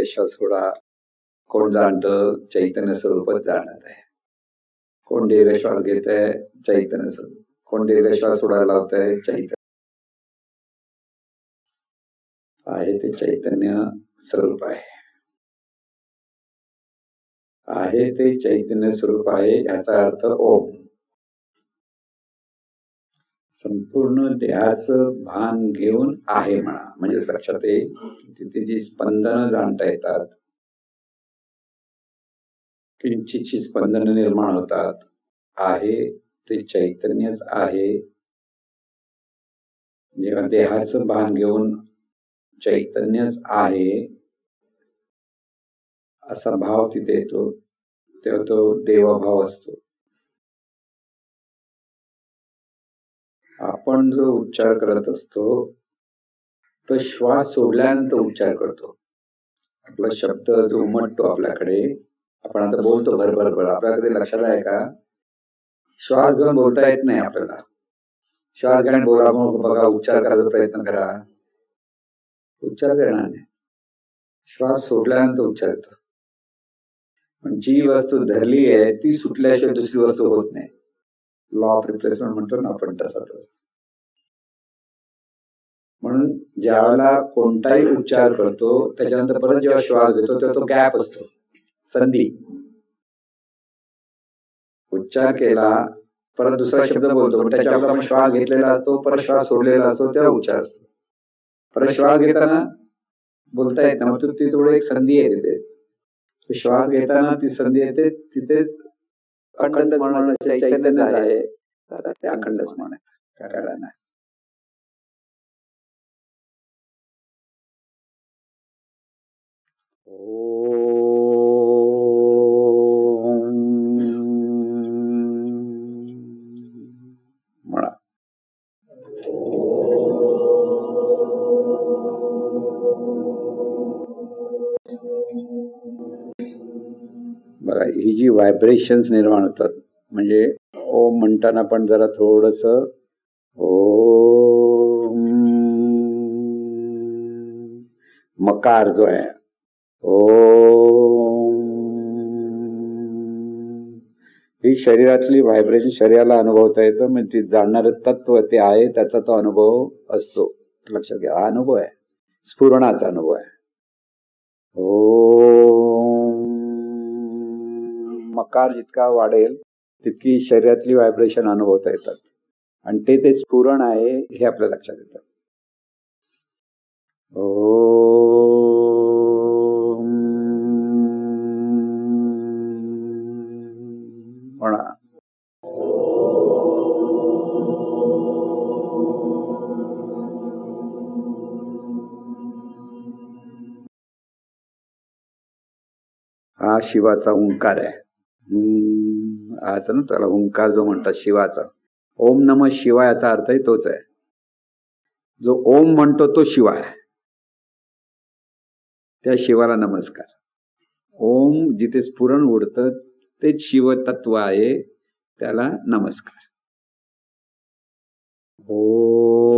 रेषा सोडा. कोण जाणत? चैतन्य स्वरूपच जाणत आहे. कोण धीरे श्वास घेत आहे चैतन्य स्वरूप. कोण धीरे श्वास सोडायला लावत आहे चैतन्य. आहे ते चैतन्य स्वरूप आहे. आहे ते चैतन्य स्वरूप आहे याचा अर्थ ओम. संपूर्ण देहाचं भान घेऊन आहे म्हणा. म्हणजे लक्षात येईल तिथे जी स्पंदन जाणता येतात किंचितची स्पंदन निर्माण होतात आहे ते चैतन्यच आहे. जेव्हा देहाचं भान घेऊन चैतन्यच आहे असा भाव तिथे येतो तेव्हा तो देवभाव असतो. आपण जो उच्चार करत असतो तो श्वास सोडल्यानंतर उच्चार करतो. आपला शब्द जो उमटतो आपल्याकडे आपण आता बोलतो भर. भर आपल्याकडे लक्षात आहे का? श्वास घेऊन बोलता येत नाही आपल्याला. श्वास घेऊन बोला बघा उच्चार करायचा प्रयत्न करा. उच्चार येणार नाही. श्वास सोडल्यानंतर उच्चार येतो. पण जी वस्तू धरली आहे ती सुटल्याशिवाय दुसरी वस्तू होत नाही. लॉ ऑफ रिप्लेसमेंट म्हणतो ना आपण तसाच म्हणून ज्यावेळेला कोणताही उच्चार करतो त्याच्यानंतर परत जेव्हा श्वास घेतो तेव्हा तो गॅप असतो. संधी. उच्चार केला परत दुसरा शब्द बोलतो त्याच्यावर आपण श्वास घेतलेला असतो परत श्वास सोडलेला असतो तेव्हा उच्चार असतो. परत श्वास घेताना बोलता येत ना मग ती थोडी एक संधी आहे तिथे श्वास घेताना ती संधी येते तिथेच अखंड स्मरण चैतन्य आहे ते अखंड स्मरण नाही बघा ही जी व्हायब्रेशन्स निर्माण होतात म्हणजे ओम म्हणताना पण जरा थोडस ओ मकार जो आहे ओ ही शरीरातली व्हायब्रेशन शरीराला अनुभवता येतं म्हणजे जाणणारं तत्व ते आहे त्याचा तो अनुभव असतो. लक्षात घ्या हा अनुभव आहे. स्फुरणाचा अनुभव आहे. ओ मकार जितका वाढेल तितकी शरीरातली व्हायब्रेशन अनुभवता येतात. आणि ते ते स्फुरण आहे हे आपल्या लक्षात येतं. ओ हा शिवाचा ओंकार आहे. आता ना त्याला ओंकार जो म्हणतात शिवाचा. ओम नम शिवायाचा अर्थही तोच आहे. जो ओम म्हणतो तो शिवाय त्या शिवाला नमस्कार. ओम जिथे स्फुरण उडतं तेच शिवतत्व आहे त्याला नमस्कार. ओ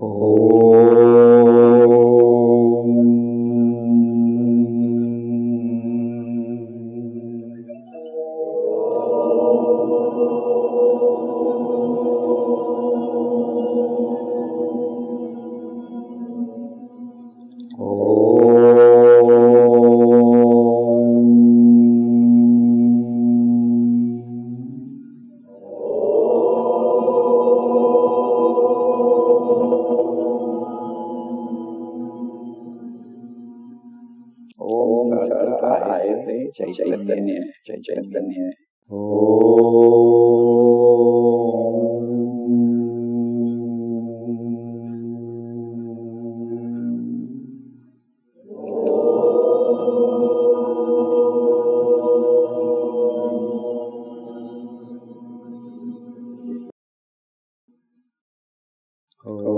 Ồ. चैतन्य आहे चैतन्य आहे हा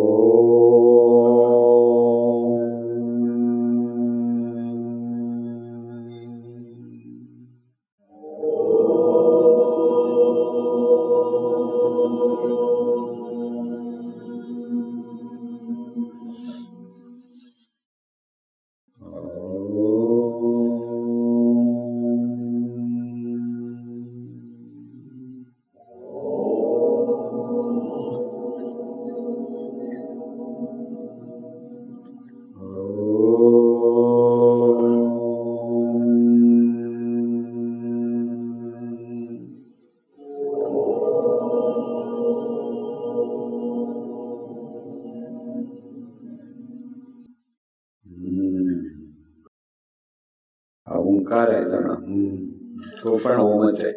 पण ओमच आहे.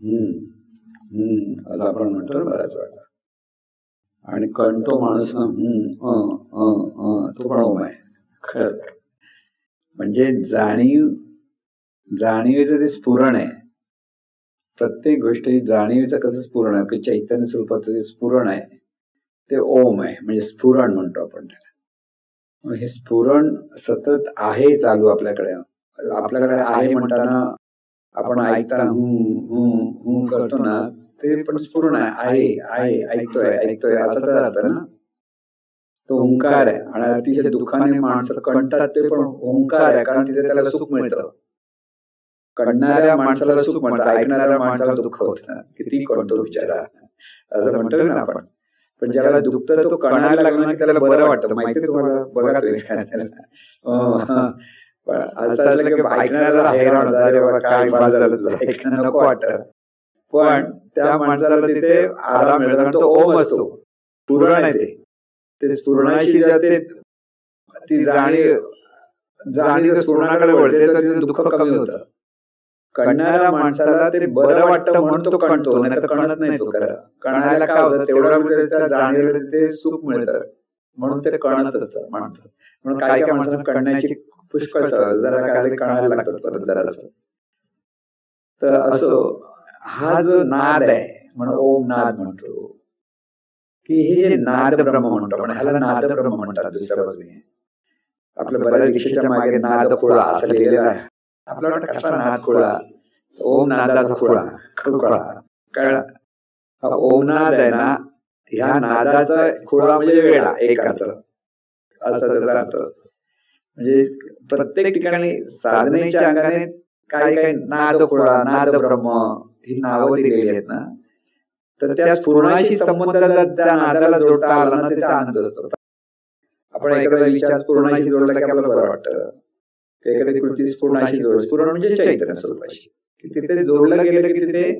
हम्म. हम्म. असं आपण म्हणतो ना बऱ्याच वेळा. आणि कणतो माणूस ना हम्म, तो पण ओम आहे. खरं. म्हणजे जाणीव जाणीवेचं ते स्फुरण आहे. प्रत्येक गोष्टी जाणीवेचं कसं स्फुरण आहे? की चैतन्य स्वरूपाचं जे स्फुरण आहे ते ओम आहे. म्हणजे स्फुरण म्हणतो आपण त्याला. हे स्फुरण सतत आहे चालू आपल्याकडे. आपल्याकडे आहे म्हणताना आपण ऐकताना करतो ना ते पण स्फुरण आहे आहे आहे ऐकतोय ऐकतोय असं अर्थ ना. तो ओंकार आहे. आणि अतिशय दुःखाने माणसं कणतात ते पण ओंकार आहे कारण तिथे त्याला सुख मिळतं. कणणाऱ्या माणसाला सुख मिळतं ऐकणाऱ्या माणसाला दुःख होतं. किती कणतो बिचारा. असं म्हणतो ना आपण. पण ज्याला दुखतं तो कणायला लागला की त्याला बरं वाटतं. माहिती तुम्हाला? बघा तुम्ही पण असं असलं की ऐकणाऱ्याला हैराण होतं, अरे बाबा काय बाज झालं तुझं, ऐकणं नको वाटत. पण त्या माणसाला तिथे आराम मिळतो आणि तो ओम असतो. पूर्ण आहे ते. ते. स्फुरणाशी जाते ती जाणीव जाणीव जर स्फुरणाकडे वळते तर तिचं दुःख कमी होतं. कणणाऱ्या माणसाला ते बरं वाटतं म्हणून तो कणतो नाही तर कणत नाही तो खरं. कणायला काय होतं? तेवढ्या त्या जाणीवेला ते सुख मिळतं. म्हणून ते कणत असतं म्हणतात म्हणून काही काही माणसांना कणण्याची पुष्कळ जरा काय कळायला लागतात परत जरा तर असो हा जो नाद आहे म्हणून ओम नाद म्हणतो. की हे जे नाद ब्रह्म म्हणतो आपण ह्याला नाद ब्रह्म म्हणतात दुसऱ्या बाजूने. आपल्या बऱ्याच दीक्षेच्या मागे नाद खोळा असं लिहिलेलं आहे. आपल्याला वाटतं कसला नाद खोळा? ओम नादाचा खोळा खोळा. कळला? हा ओम नाद आहे ना ह्या नादाचा खोळा म्हणजे वेळा एक अर्थ. असं त्याचा अर्थ असतो. म्हणजे प्रत्येक ठिकाणी साधनेच्या अंगाने काही काही नाद खोळा नाद ब्रह्म ही नावं दिलेली आहेत ना. तर त्या स्फुरणाशी संबंध जर त्या नादाला जोडता आला ना त्याचा आनंद असतो. आपण एखादा विचार स्फुरणाशी जोडला की आपल्याला बरं वाटतं. एखादी कृती स्फुरणाशी जोड स्फुरण म्हणजे चैतन्य स्वरूपाशी. की तिथे जोडलं गेलं की तिथे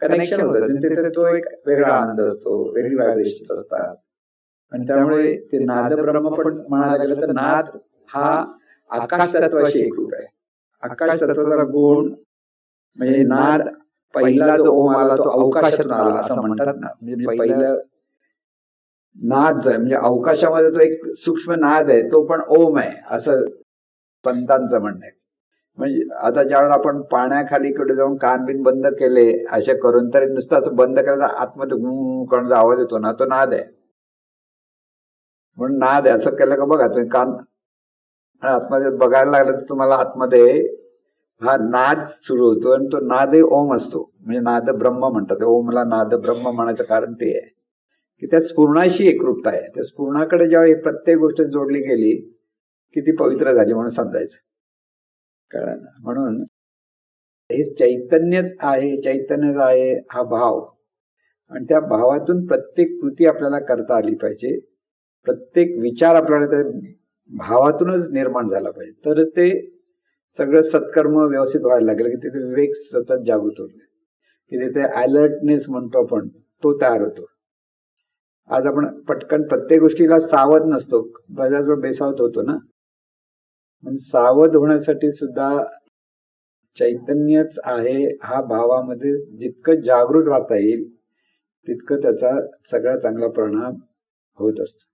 कनेक्शन होतं. तिथे तो एक वेगळा आनंद असतो. वेगळी व्हायब्रेशन असतात. आणि त्यामुळे ते नाद ब्रह्म पण म्हणायला गेलं तर नाद हा आकाश तत्वाशी एकरूप आहे. आकाश तत्वाचा गुण म्हणजे नाद पहिला जो ओम आला तो अवकाशातून आला असं म्हणतात ना. म्हणजे पहिलं नाद जो आहे म्हणजे अवकाशामध्ये तो एक सूक्ष्म नाद आहे तो पण ओम आहे असं पंतांचं म्हणणं आहे. म्हणजे आता ज्यावेळेला आपण पाण्याखाली कडे जाऊन कान बिन बंद केले असे करून तरी नुसतं असं बंद करायचा आतमध्ये हू करणचा आवाज येतो ना तो नाद आहे. म्हणून नाद आहे असं केलं का बघा तुम्ही कान आतमध्ये बघायला लागलं तर तुम्हाला आतमध्ये हा नाद सुरू होतो आणि तो नाद ओम असतो. म्हणजे नाद ब्रह्म म्हणतात. ओमला नाद ब्रह्म म्हणायचं कारण ते आहे. की त्या स्फुरणाशी एकरूपता आहे. त्या स्फुरणाकडे जेव्हा ही प्रत्येक गोष्ट जोडली गेली की ती पवित्र झाली म्हणून समजायचं. कळलं म्हणून हे चैतन्यच आहे चैतन्यच आहे हा भाव. आणि त्या भावातून प्रत्येक कृती आपल्याला करता आली पाहिजे. प्रत्येक विचार आपल्याला त्या भावातूनच निर्माण झाला पाहिजे. तर ते सगळं सत्कर्म व्यवस्थित व्हायला लागेल की तिथे विवेक सतत जागृत होईल की तिथे अलर्टनेस म्हणतो आपण तो तयार होतो. आज आपण पटकन प्रत्येक गोष्टीला सावध नसतो. बऱ्याच वेळ बेसावत होतो ना? पण सावध होण्यासाठी सुद्धा चैतन्यच आहे हा भावामध्ये जितकं जागृत राहता येईल तितकं त्याचा सगळा चांगला परिणाम होत असतो.